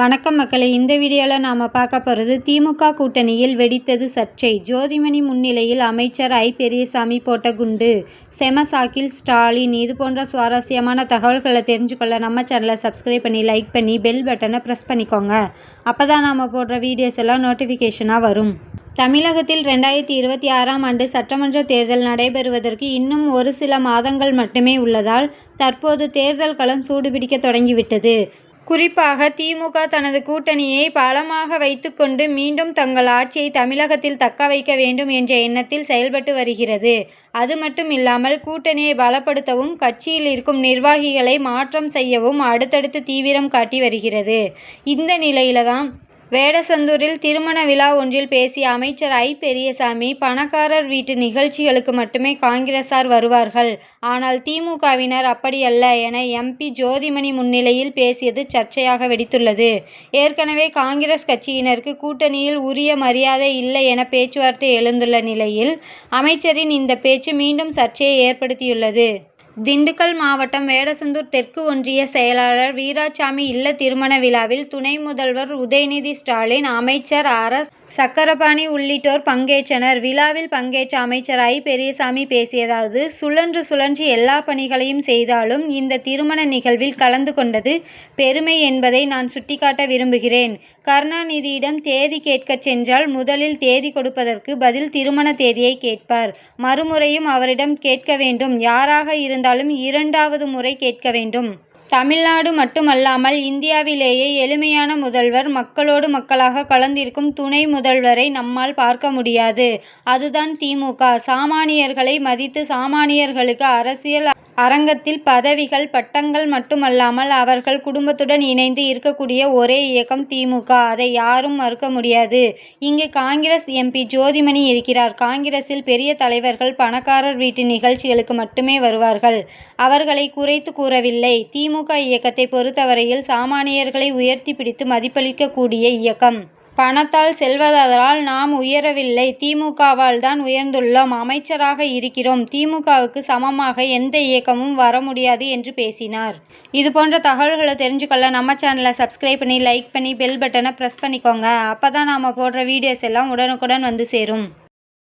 வணக்கம் மக்களை. இந்த வீடியோவில் நாம் பார்க்க போகிறது திமுக கூட்டணியில் வெடித்தது சர்ச்சை. ஜோதிமணி முன்னிலையில் அமைச்சர் ஐ. பெரியசாமி போட்ட குண்டு. செமசாக்கில் ஸ்டாலின். இது போன்ற சுவாரஸ்யமான தகவல்களை தெரிஞ்சுக்கொள்ள நம்ம சேனலை சப்ஸ்கிரைப் பண்ணி லைக் பண்ணி பெல் பட்டனை ப்ரெஸ் பண்ணிக்கோங்க. அப்போ தான் நாம் போடுற வீடியோஸ் எல்லாம் நோட்டிஃபிகேஷனாக வரும். தமிழகத்தில் ரெண்டாயிரத்தி இருபத்தி ஆறாம் ஆண்டு சட்டமன்ற தேர்தல் நடைபெறுவதற்கு இன்னும் ஒரு சில மாதங்கள் மட்டுமே உள்ளதால் தற்போது தேர்தல் களம் சூடுபிடிக்க தொடங்கிவிட்டது. குறிப்பாக திமுக தனது கூட்டணியை பலமாக வைத்துக்கொண்டு மீண்டும் தங்கள் ஆட்சியை தமிழகத்தில் தக்க வைக்க வேண்டும் என்ற எண்ணத்தில் செயல்பட்டு வருகிறது. அது மட்டும் இல்லாமல் கூட்டணியை பலப்படுத்தவும் கட்சியில் இருக்கும் நிர்வாகிகளை மாற்றம் செய்யவும் அடுத்தடுத்து தீவிரம் காட்டி வருகிறது. இந்த நிலையில்தான் வேடசந்தூரில் திருமண விழா ஒன்றில் பேசிய அமைச்சர் ஐ. பெரியசாமி பணக்காரர் வீட்டு நிகழ்ச்சிகளுக்கு மட்டுமே காங்கிரசார் வருவார்கள். ஆனால் திமுகவினர் அப்படியல்ல என எம்பி ஜோதிமணி முன்னிலையில் பேசியது சர்ச்சையாக வெடித்துள்ளது. ஏற்கனவே காங்கிரஸ் கட்சியினருக்கு கூட்டணியில் உரிய மரியாதை இல்லை என பேச்சுவார்த்தை எழுந்துள்ள நிலையில் அமைச்சரின் இந்த பேச்சு மீண்டும் சர்ச்சையை ஏற்படுத்தியுள்ளது. திண்டுக்கல் மாவட்டம் வேடசந்தூர் தெற்கு ஒன்றிய செயலாளர் வீராசாமி இல்ல திருமண விழாவில் துணை முதல்வர் உதயநிதி ஸ்டாலின் அமைச்சர் அரஸ் சக்கரபாணி உள்ளிட்டோர் பங்கேற்றனர். விழாவில் பங்கேற்ற அமைச்சர் ஐ. பெரியசாமி பேசியதாவது சுழன்று சுழன்று எல்லா பணிகளையும் செய்தாலும் இந்த திருமண நிகழ்வில் கலந்து கொண்டது பெருமை என்பதை நான் சுட்டிக்காட்ட விரும்புகிறேன். கருணாநிதியிடம் தேதி கேட்கச் சென்றால் முதலில் தேதி கொடுப்பதற்கு பதில் திருமண தேதியை கேட்பார். மறுமுறையும் அவரிடம் கேட்க வேண்டும். யாராக இருந்தாலும் இரண்டாவது முறை கேட்க வேண்டும். தமிழ்நாடு மட்டுமல்லாமல் இந்தியாவிலேயே எளிமையான முதல்வர் மக்களோடு மக்களாக கலந்திருக்கும் துணை முதல்வரை நம்மால் பார்க்க முடியாது. அதுதான் திமுக. சாமானியர்களை மதித்து சாமானியர்களுக்கு அரசியல் அரங்கத்தில் பதவிகள் பட்டங்கள் மட்டுமல்லாமல் அவர்கள் குடும்பத்துடன் இணைந்து இருக்கக்கூடிய ஒரே இயக்கம் திமுக. அதை யாரும் மறுக்க முடியாது. இங்கு காங்கிரஸ் எம்பி ஜோதிமணி இருக்கிறார். காங்கிரஸில் பெரிய தலைவர்கள் பணக்காரர் வீட்டு நிகழ்ச்சிகளுக்கு மட்டுமே வருவார்கள். அவர்களை குறைத்து கூறவில்லை. திமுக இயக்கத்தை பொறுத்தவரையில் சாமானியர்களை உயர்த்தி பிடித்து மதிப்பளிக்கக்கூடிய இயக்கம். பணத்தால் செல்வதால் நாம் உயரவில்லை. திமுகவால் தான் உயர்ந்துள்ளோம். அமைச்சராக இருக்கிறோம். திமுகவுக்கு சமமாக எந்த இயக்கமும் வர முடியாது என்று பேசினார். இது போன்ற தகவல்களை தெரிஞ்சுக்கொள்ள நம்ம சேனலை சப்ஸ்கிரைப் பண்ணி லைக் பண்ணி பெல் பட்டனை ப்ரெஸ் பண்ணிக்கோங்க. அப்பதான் நாம போடுற வீடியோஸ் எல்லாம் உடனுக்குடன் வந்து சேரும்.